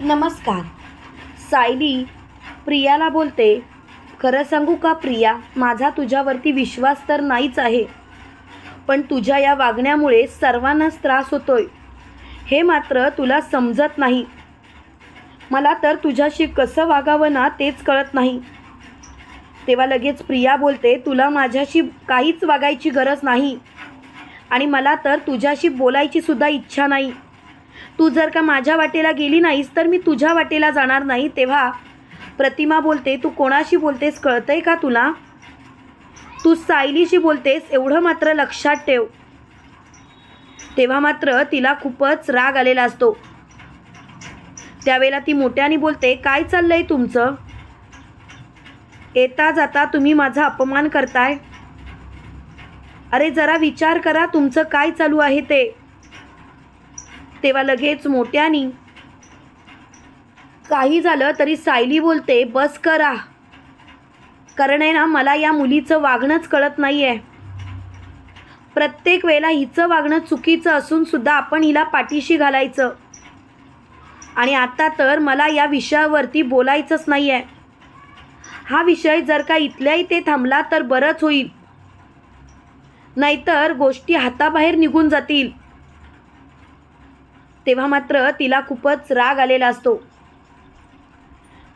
नमस्कार. सायली प्रियाला बोलते खरं सांगू का प्रिया माझा तुझ्यावरती विश्वास तर नाहीच आहे पण तुझ्या या वागण्यामुळे सर्वांनाच त्रास होतोय. हे मात्र तुला समजत नाही. मला तर तुझ्याशी कसं वागावं ना तेच कळत नाही. तेव्हा लगेच प्रिया बोलते तुला माझ्याशी काहीच वागायची गरज नाही आणि मला तर तुझ्याशी बोलायची सुद्धा इच्छा नाही. तू जर का माझ्या वाटेला गेली नाहीस तर मी तुझ्या वाटेला जाणार नाही तेव्हा प्रतिमा बोलते तू कोणाशी बोलतेस कळतंय का तुला? तू सायलीशी बोलतेस एवढं मात्र लक्षात ठेव. तेव्हा मात्र तिला खूपच राग आलेला असतो. त्यावेळेला ती मोठ्याने बोलते काय चाललंय तुमचं? येता जाता तुम्ही माझा अपमान करताय. अरे जरा विचार करा तुमचं काय चालू आहे ते? तेव्हा लगेच मोठ्यानी काही झालं तरी सायली बोलते बस करा. कारण आहे ना मला या मुलीचं वागणंच कळत नाही आहे प्रत्येक वेळेला हिचं वागणं चुकीचं असून सुद्धा आपण हिला पाठीशी घालायचं. आणि आता तर मला या विषयावरती बोलायचंच नाही आहे हा विषय जर का इथल्या इथे थांबला तर बरंच होईल. नाहीतर गोष्टी हाताबाहेर निघून जातील. तेव्हा मात्र तिला खूपच राग आलेला असतो.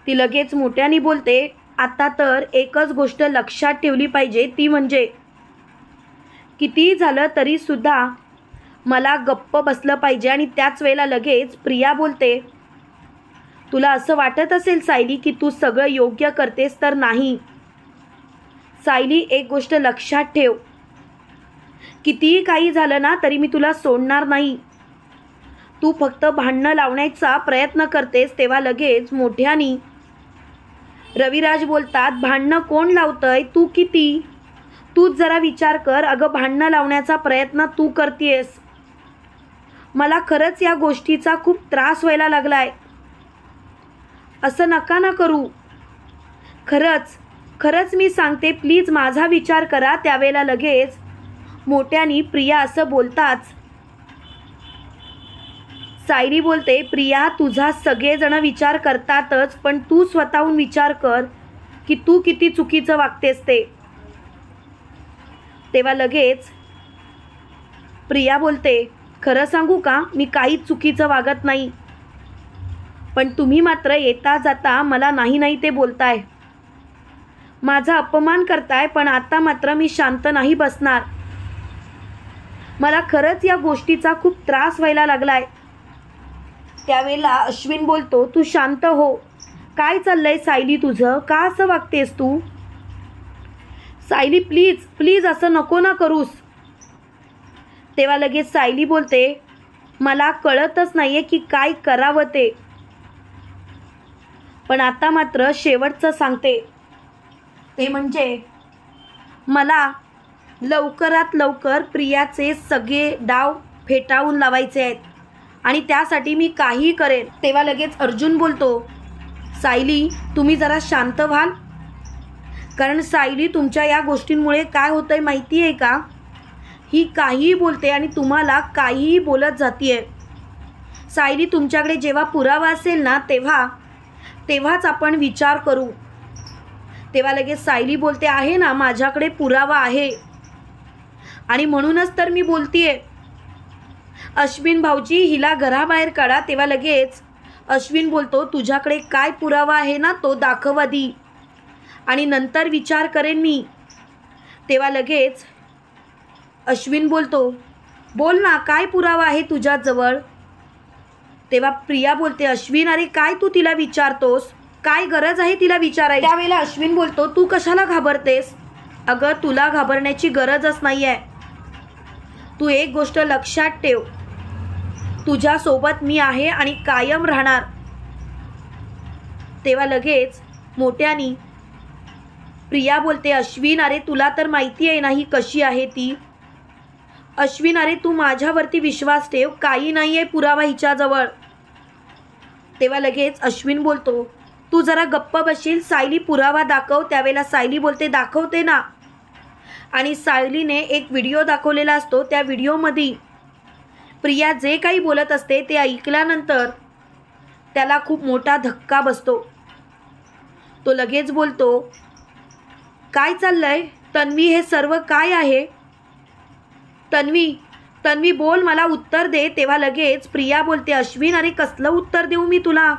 ती लगेच मोठ्याने बोलते आता तर एकच गोष्ट लक्षात ठेवली पाहिजे ती म्हणजे कितीही झालं तरी सुद्धा मला गप्प बसलं पाहिजे आणि त्याच वेळेला लगेच प्रिया बोलते तुला असं वाटत असेल सायली की तू सगळं योग्य करतेस तर नाही. सायली एक गोष्ट लक्षात ठेव. कितीही काही झालं ना तरी मी तुला सोडणार नाही. तू फक्त भांडणं लावण्याचा प्रयत्न करतेस तेव्हा लगेच मोठ्यानी रविराज बोलतात भांडणं कोण लावतंय? तू किती? तूच जरा विचार कर. अगं भांडणं लावण्याचा प्रयत्न तू करतेस. मला खरंच या गोष्टीचा खूप त्रास व्हायला लागलाय. असं नका ना करू. खरंच खरंच मी सांगते. प्लीज माझा विचार करा. त्यावेळेला लगेच मोठ्यानी प्रिया असं बोलताच सायरी बोलते प्रिया तुझा सगळेजण विचार करतातच पण तू स्वतःहून विचार कर की तू किती चुकीचं वागतेस ते. तेव्हा लगेच प्रिया बोलते खरं सांगू का मी काहीच चुकीचं वागत नाही. पण तुम्ही मात्र येता जाता मला नाही नाही ते बोलताय. माझा अपमान करताय पण आता मात्र मी शांत नाही बसणार. मला खरंच या गोष्टीचा खूप त्रास व्हायला लागलाय. त्यावेळेला अश्विन बोलतो तू शांत हो. काय चाललंय सायली तुझं? का असं वागतेस तू? सायली प्लीज प्लीज असं नको ना करूस. तेव्हा लगेच सायली बोलते मला कळतच नाहीये की काय करावं ते. पण आता मात्र शेवटचं सांगते. ते म्हणजे मला लवकरात लवकर प्रियाचे सगळे डाव फेटाळून लावायचे आहेत. आणि त्यासाठी मी काहीही करेन. तेव्हा लगेच अर्जुन बोलतो सायली तुम्ही जरा शांत व्हाल. कारण सायली तुमच्या या गोष्टींमुळे काय होतं आहे माहिती आहे का? ही काहीही बोलते आणि तुम्हाला काहीही बोलत जातीये. सायली तुमच्याकडे जेव्हा पुरावा असेल ना तेव्हा तेव्हाच आपण विचार करू. तेव्हा लगेच सायली बोलते आहे ना माझ्याकडे पुरावा आहे. आणि म्हणूनच तर मी बोलतीये. अश्विन भाऊजी हिला घराबाहेर काढा तेव्हा लगेच अश्विन बोलतो तुझ्याकडे काय पुरावा आहे ना तो दाखव आधी. आणि नंतर विचार करेन मी. तेव्हा लगेच अश्विन बोलतो बोल ना काय पुरावा आहे तुझ्याजवळ? तेव्हा प्रिया बोलते अश्विन अरे काय तू तिला विचारतोस? काय गरज आहे तिला विचारायची? त्यावेळेला अश्विन बोलतो तू कशाला घाबरतेस? अगं तुला घाबरण्याची गरजच नाही आहे तू एक गोष्ट लक्षात ठेव. तुझ्यासोबत मी आहे आणि कायम राहणार. तेव्हा लगेच मोठ्यानी प्रिया बोलते अश्विन अरे तुला तर माहिती आहे ना ही कशी आहे ती? अश्विन अरे तू माझ्यावरती विश्वास ठेव काही नाही आहे पुरावा हिच्याजवळ. तेव्हा लगेच अश्विन बोलतो तू जरा गप्प बसशील सायली पुरावा दाखव. त्यावेळेला सायली बोलते दाखवते ना. आणि सायलीने एक व्हिडिओ दाखवलेला असतो त्या व्हिडिओमध्ये प्रिया जे काही बोलत असते ते ऐकल्यानंतर त्याला खूप मोठा धक्का बसतो. तो लगेच बोलतो काय चाललंय? तन्वी हे सर्व काय आहे? तन्वी तन्वी बोल मला उत्तर दे. तेव्हा लगेच प्रिया बोलते अश्विन अरे कसलं उत्तर देऊ मी तुला?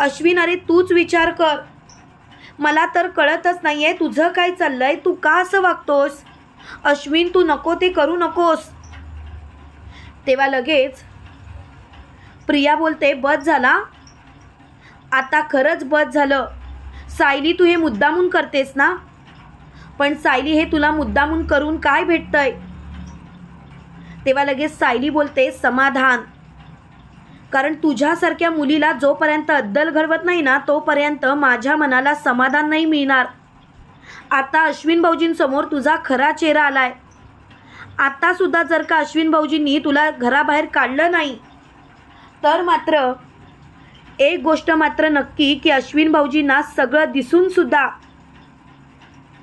अश्विन अरे तूच विचार कर. मला तर कळतच नाही आहे तुझं काय चाललं आहे तू का असं वागतोस? अश्विन तू नको ते करू नकोस. तेव्हा लगेच प्रिया बोलते बस झाला. आता खरंच बस झालं. सायली तू हे मुद्दामून करतेस ना? पण सायली हे तुला मुद्दामून करून काय भेटतंय? तेव्हा लगेच सायली बोलते समाधान. कारण तुझ्यासारख्या मुलीला जोपर्यंत अद्दल घडवत नाही ना तोपर्यंत माझ्या मनाला समाधान नाही मिळणार. आता अश्विन भाऊजींसमोर तुझा खरा चेहरा आलाय. आत्तासुद्धा जर का अश्विन भाऊजींनी तुला घराबाहेर काढलं नाही तर मात्र एक गोष्ट मात्र नक्की की अश्विन भाऊजींना सगळं दिसूनसुद्धा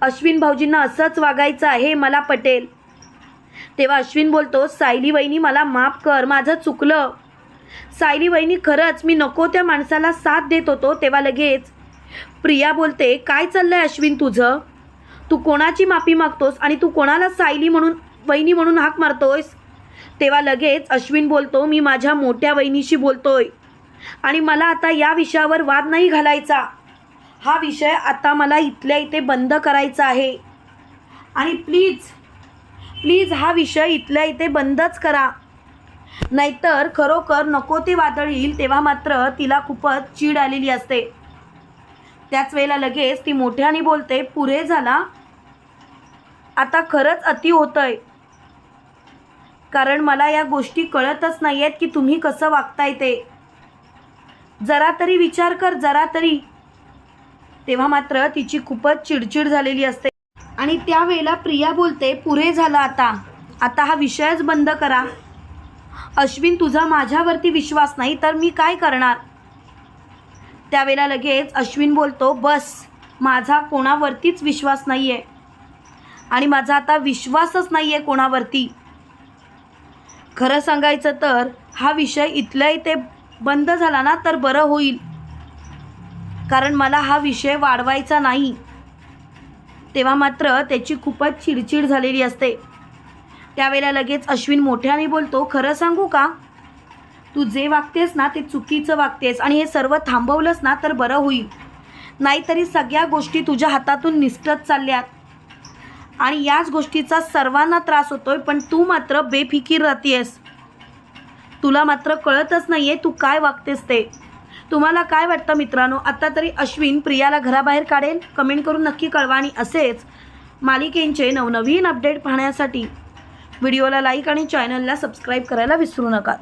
अश्विन भाऊजींना असंच वागायचं आहे मला पटेल. तेव्हा अश्विन बोलतो सायली वहिनी मला माफ कर माझं चुकलं. सायली वहिनी खरंच मी नको त्या माणसाला साथ देत होतो. तेव्हा लगेच प्रिया बोलते काय चाललंय अश्विन तुझं? तू कोणाची माफी मागतोस आणि तू कोणाला सायली म्हणून वहिनी म्हणून हाक मारतोयस? तेव्हा लगेच अश्विन बोलतो मी माझ्या मोठ्या वहिनीशी बोलतोय आणि मला आता या विषयावर वाद नाही घालायचा. हा विषय आता मला इथल्या इथे बंद करायचा आहे. आणि प्लीज प्लीज हा विषय इथल्या इथे बंदच करा. नाहीतर खरोखर नको ते वादळ येईल तेव्हा मात्र तिला खूपच चीड आलेली असते. त्याच वेळेला लगेच ती मोठ्याने बोलते पुरे झाला. आता खरंच अति होतंय. कारण मला या गोष्टी कळतच नाही आहेत की तुम्ही कसं वागताय ते. जरा तरी विचार कर जरा तरी. तेव्हा मात्र तिची खूपच चिडचिड झालेली असते. आणि त्यावेळेला प्रिया बोलते पुरे झालं आता. आता हा विषयच बंद करा. अश्विन तुझा माझ्यावरती विश्वास नाही तर मी काय करणार? त्यावेळेला लगेच अश्विन बोलतो बस माझा कोणावरतीच विश्वास नाही आहे आणि माझा आता विश्वासच नाही आहे कोणावरती. खरं सांगायचं तर हा विषय इथल्या इथे बंद झाला ना तर बरं होईल. कारण मला हा विषय वाढवायचा नाही. तेव्हा मात्र त्याची खूपच चिडचिड झालेली असते. त्यावेळेला लगेच अश्विन मोठ्याने बोलतो खरं सांगू का? तू जे वागतेस ना ते चुकीचं वागतेस आणि हे सर्व थांबवलंस ना तर बरं होईल. नाहीतरी सगळ्या गोष्टी तुझ्या हातातून निसटत चालल्यात. आणि याच गोष्टीचा सर्वांना त्रास होतोय पण तू मात्र बेफिकीर राहतेस तुला मात्र कळतच नाही आहे तू काय वागतेस ते. तुम्हाला काय वाटतं मित्रांनो? आता तरी अश्विन प्रियाला घराबाहेर काढेल? कमेंट करून नक्की कळवा आणि असेच मालिकेंचे नवनवीन अपडेट पाहण्यासाठी. व्हिडिओला लाईक आणि चॅनलला सबस्क्राईब करायला विसरू नका.